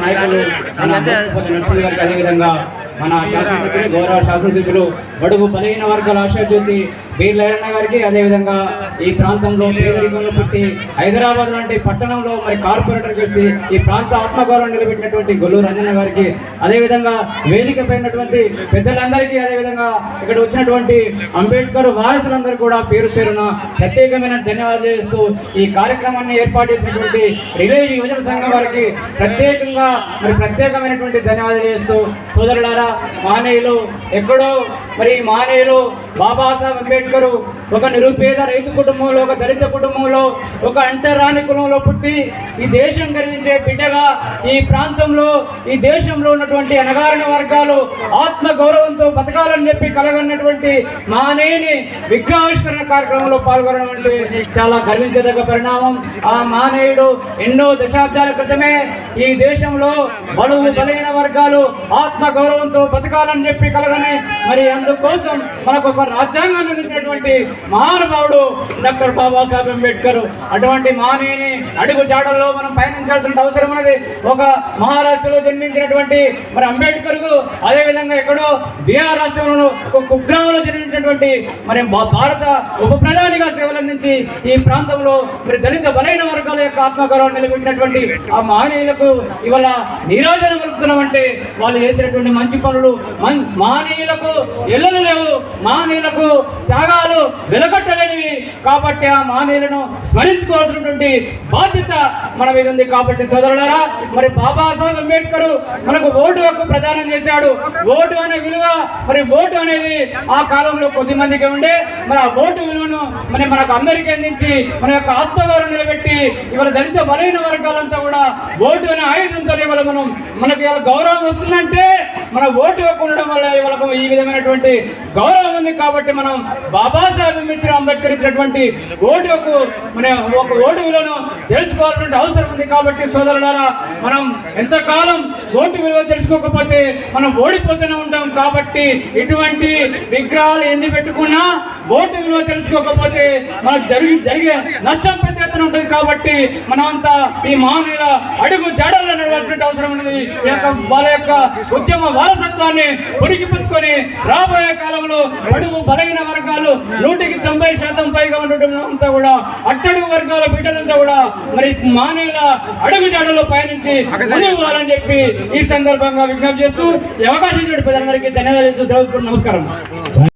నాయకులు అదేవిధంగా మన శాసనసభ్యులు గౌరవ శాసనసభ్యులు బడుగు బలహీన వర్గాల ఆశాజ్యోతి లైరన్న గారికి అదేవిధంగా ఈ ప్రాంతంలో పేదరికంలో పుట్టి హైదరాబాద్ లాంటి పట్టణంలో మరి కార్పొరేటర్ కలిసి ఈ ప్రాంత ఆత్మగౌరవం నిలబెట్టినటువంటి గొల్లూరు రంజన్న గారికి అదేవిధంగా వేదిక పైనటువంటి పెద్దలందరికీ అదేవిధంగా ఇక్కడ వచ్చినటువంటి అంబేద్కర్ వారసులందరూ కూడా పేరు పేరున ప్రత్యేకమైన ధన్యవాదాలు చేస్తూ ఈ కార్యక్రమాన్ని ఏర్పాటు చేసినటువంటి రిలే యువజన సంఘం వారికి ప్రత్యేకంగా మరి ప్రత్యేకమైనటువంటి ధన్యవాదాలు చేస్తూ సోదరులారా మానేయులు. ఎక్కడో మరి మానేయులు బాబాసాహెబ్ అంబేద్కర్ ఒక నిరుపేద రైతు కుటుంబంలో ఒక దళిత కుటుంబంలో ఒక అంటరాని కులంలో పుట్టి ఈ దేశం గర్వించే బిడ్డగా ఈ ప్రాంతంలో ఈ దేశంలో ఉన్నటువంటి అనగారిన వర్గాలు ఆత్మ గౌరవంతో బతకాలని చెప్పి కలగన్నటువంటి మానేని విగ్రహావిష్కరణ కార్యక్రమంలో పాల్గొనడం అంటే చాలా గర్వించదగ్గ పరిణామం. ఆ మానేయుడు ఎన్నో దశాబ్దాల క్రితమే ఈ దేశంలో బలువు బలైన వర్గాలు ఆత్మ గౌరవంతో బతకాలని చెప్పి కలగని మరి అందుకోసం మనకు ఒక రాజ్యాంగాన్ని అందించినటువంటి మహానుభావుడు డాక్టర్ బాబాసాహెబ్ అంబేద్కర్. అటువంటి మానేని అడుగు జాడల్లో మనం పయనించాల్సిన అవసరం ఉన్నది. ఒక మహారాష్ట్రలో జన్మించినటువంటి మరి అంబేద్కర్కు అదే విధంగా ఎక్కడో బీహార్ రాష్ట్రంలో ఒక కుగ్రామంలో జన్మించినటువంటి మరి భారత ఉప ప్రధానిగా సేవలు అందించి ఈ ప్రాంతంలో మరి దళిత బలైన వర్గాల యొక్క ఆత్మగౌరవం నిలబెట్టినటువంటి ఆ మహనీయులకు ఇవాళ నీరాజన కలుపుతున్నామంటే వాళ్ళు చేసినటువంటి మంచి పనులు మన్- మహనీయులకు ఎల్లలు లేవు. మహనీయులకు త్యాగాలు వెలకట్టలేనివి కాబట్టి ఆ మహనీయులను స్మరించుకోవాల్సినటువంటి బాధ్యత మన మీద ఉంది. కాబట్టి సోదరులారా మరి బాబాసాహెబ్ అంబేద్కర్ మనకు ఓటు హక్కు ప్రదానం చేశాడు. ఓటు అనే విలువ మరి ఓటు అనేది ఆ కాలంలో కొద్ది మందికి ఉండే. మరి ఆ ఓటు విలువను మరి మనకు అందరికీ అందించి మన యొక్క ఆత్మగౌరవం నిలబెట్టి ఇవాళ దళిత బలైన వర్గాలంతా కూడా ఓటు అనే ఆయుధంతో ఇవాళ మనం మనకి ఇవాళ గౌరవం వస్తుందంటే మన ఓటు హక్కు ఉండడం వల్ల ఇవాళ ఈ విధమైనటువంటి గౌరవం ఉంది కాబట్టి మనం బాబాసాహెబ్ అంబేద్కర్ అంబేద్కర్ ఇచ్చినటువంటి ఓటు హక్కు మన ఒక ఓటు విలువను తెలుసుకోవాల్సిన అవసరం ఉంది కాబట్టి సోదరులారా మనం ఎంతకాలం ఓటు విలువ తెలుసుకోకపోతే మనం ఓడిపోతూనే ఉంటాం కాబట్టి ఇటువంటి విగ్రహాలు ఎన్ని పెట్టుకున్నా ఓటు విలువ తెలుసుకోకపోతే మనకు జరిగి జరిగే నష్టం పెద్ద ఉంటుంది కాబట్టి మనమంతా ఈ మానవుల అడుగు జాడల్లో అవసరం ఉన్నది. వాళ్ళ యొక్క ఉద్యమ వారసత్వాన్ని ఉడికిపుచ్చుకొని రాబోయే కాలంలో అడుగు బలైన వర్గాలు నూటికి తొంభై శాతం పైగా ఉండటం అంతా కూడా అట్టడుగు వర్గాల బిడ్డలంతా కూడా మరి మానవుల అడుగు జాడలో పయనించి ముందుకు చెప్పి ఈ సందర్భంగా విజ్ఞప్తి చేస్తూ ఈ అవకాశం ఇచ్చిన ప్రజలందరికీ ధన్యవాదాలు నమస్కారం.